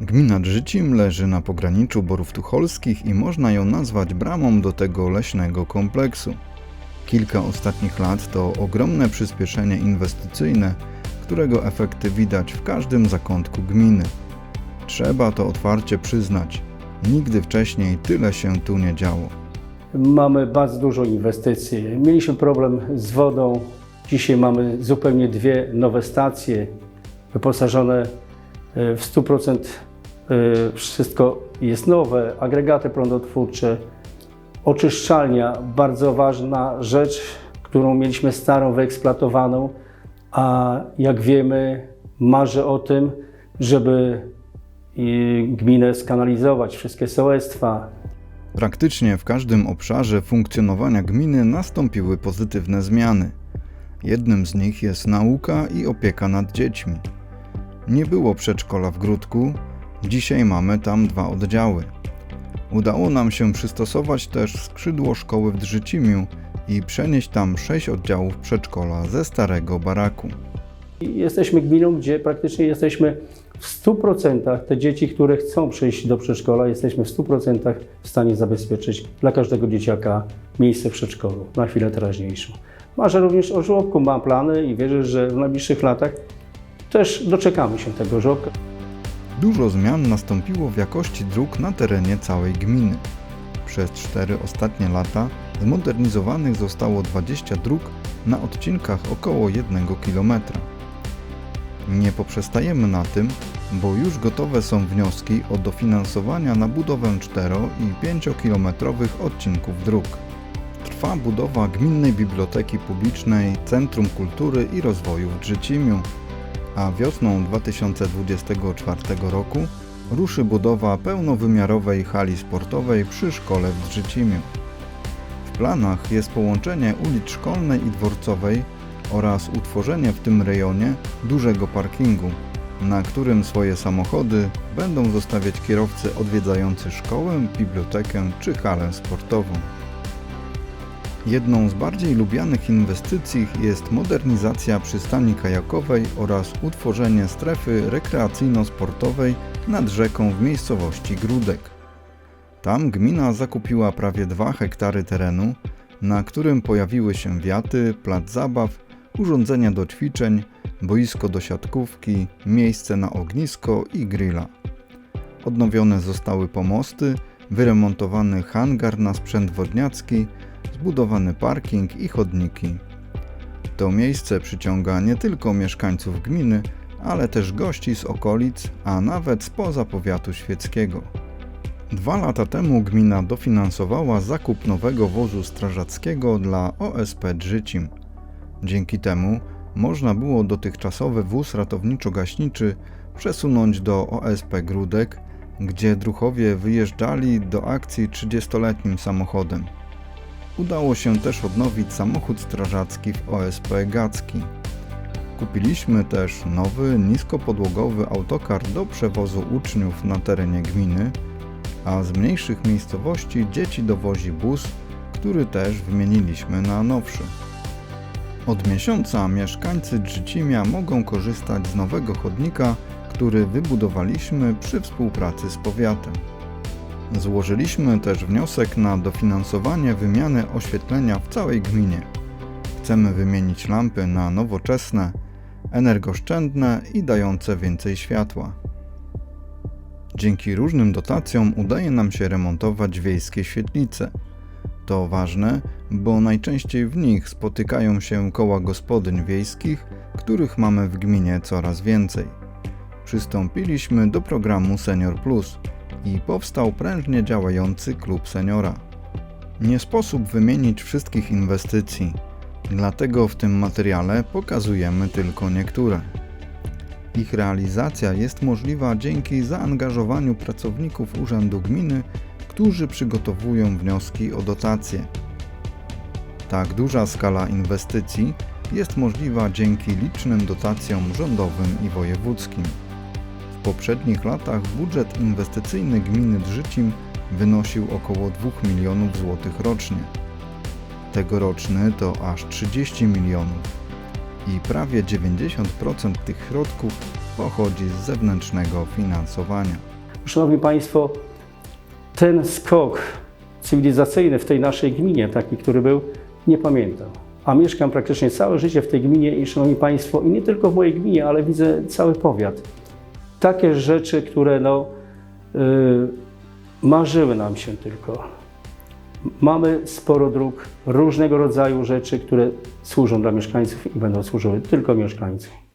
Gmina Drzycim leży na pograniczu Borów Tucholskich i można ją nazwać bramą do tego leśnego kompleksu. Kilka ostatnich lat to ogromne przyspieszenie inwestycyjne, którego efekty widać w każdym zakątku gminy. Trzeba to otwarcie przyznać. Nigdy wcześniej tyle się tu nie działo. Mamy bardzo dużo inwestycji. Mieliśmy problem z wodą. Dzisiaj mamy zupełnie dwie nowe stacje wyposażone w 100%. e, Wszystko jest nowe, agregaty prądotwórcze, oczyszczalnia, bardzo ważna rzecz, którą mieliśmy starą, wyeksploatowaną, a jak wiemy, marzę o tym, żeby i gminę skanalizować, wszystkie sołectwa, Praktycznie w każdym obszarze funkcjonowania gminy nastąpiły pozytywne zmiany. Jednym z nich jest nauka i opieka nad dziećmi. Nie było przedszkola w Gródku, dzisiaj mamy tam dwa oddziały. Udało nam się przystosować też skrzydło szkoły w Drzycimiu i przenieść tam sześć oddziałów przedszkola ze starego baraku. Jesteśmy gminą, gdzie praktycznie jesteśmy w 100% te dzieci, które chcą przyjść do przedszkola, jesteśmy w 100% w stanie zabezpieczyć dla każdego dzieciaka miejsce w przedszkolu na chwilę teraźniejszą. Marzę również o żłobku, mam plany i wierzę, że w najbliższych latach też doczekamy się tego żłobka. Dużo zmian nastąpiło w jakości dróg na terenie całej gminy. Przez cztery ostatnie lata zmodernizowanych zostało 20 dróg na odcinkach około 1 km. Nie poprzestajemy na tym, bo już gotowe są wnioski o dofinansowania na budowę 4 i 5-kilometrowych odcinków dróg. Trwa budowa Gminnej Biblioteki Publicznej Centrum Kultury i Rozwoju w Drzycimiu, a wiosną 2024 roku ruszy budowa pełnowymiarowej hali sportowej przy szkole w Drzycimiu. W planach jest połączenie ulic Szkolnej i Dworcowej oraz utworzenie w tym rejonie dużego parkingu, na którym swoje samochody będą zostawiać kierowcy odwiedzający szkołę, bibliotekę czy halę sportową. Jedną z bardziej lubianych inwestycji jest modernizacja przystani kajakowej oraz utworzenie strefy rekreacyjno-sportowej nad rzeką w miejscowości Grudek. Tam gmina zakupiła prawie 2 hektary terenu, na którym pojawiły się wiaty, plac zabaw, urządzenia do ćwiczeń, boisko do siatkówki, miejsce na ognisko i grilla. Odnowione zostały pomosty, wyremontowany hangar na sprzęt wodniacki, zbudowany parking i chodniki. To miejsce przyciąga nie tylko mieszkańców gminy, ale też gości z okolic, a nawet spoza powiatu świeckiego. Dwa lata temu gmina dofinansowała zakup nowego wozu strażackiego dla OSP Drzycim. Dzięki temu można było dotychczasowy wóz ratowniczo-gaśniczy przesunąć do OSP Grudek, gdzie druchowie wyjeżdżali do akcji 30-letnim samochodem. Udało się też odnowić samochód strażacki w OSP Gacki. Kupiliśmy też nowy, niskopodłogowy autokar do przewozu uczniów na terenie gminy, a z mniejszych miejscowości dzieci dowozi bus, który też wymieniliśmy na nowszy. Od miesiąca mieszkańcy Drzycimia mogą korzystać z nowego chodnika, który wybudowaliśmy przy współpracy z powiatem. Złożyliśmy też wniosek na dofinansowanie wymiany oświetlenia w całej gminie. Chcemy wymienić lampy na nowoczesne, energooszczędne i dające więcej światła. Dzięki różnym dotacjom udaje nam się remontować wiejskie świetlice. To ważne, bo najczęściej w nich spotykają się koła gospodyń wiejskich, których mamy w gminie coraz więcej. Przystąpiliśmy do programu Senior Plus i powstał prężnie działający klub seniora. Nie sposób wymienić wszystkich inwestycji, dlatego w tym materiale pokazujemy tylko niektóre. Ich realizacja jest możliwa dzięki zaangażowaniu pracowników Urzędu Gminy, którzy przygotowują wnioski o dotacje. Tak duża skala inwestycji jest możliwa dzięki licznym dotacjom rządowym i wojewódzkim. Poprzednich latach budżet inwestycyjny gminy Drzycim wynosił około 2 milionów złotych rocznie. Tegoroczny to aż 30 milionów i prawie 90% tych środków pochodzi z zewnętrznego finansowania. Szanowni Państwo, ten skok cywilizacyjny w tej naszej gminie, taki, który był, nie pamiętam. A mieszkam praktycznie całe życie w tej gminie i Szanowni Państwo, i nie tylko w mojej gminie, ale widzę cały powiat. Takie rzeczy, które no, yy, marzyły nam się tylko. Mamy sporo dróg, różnego rodzaju rzeczy, które służą dla mieszkańców i będą służyły tylko mieszkańcom.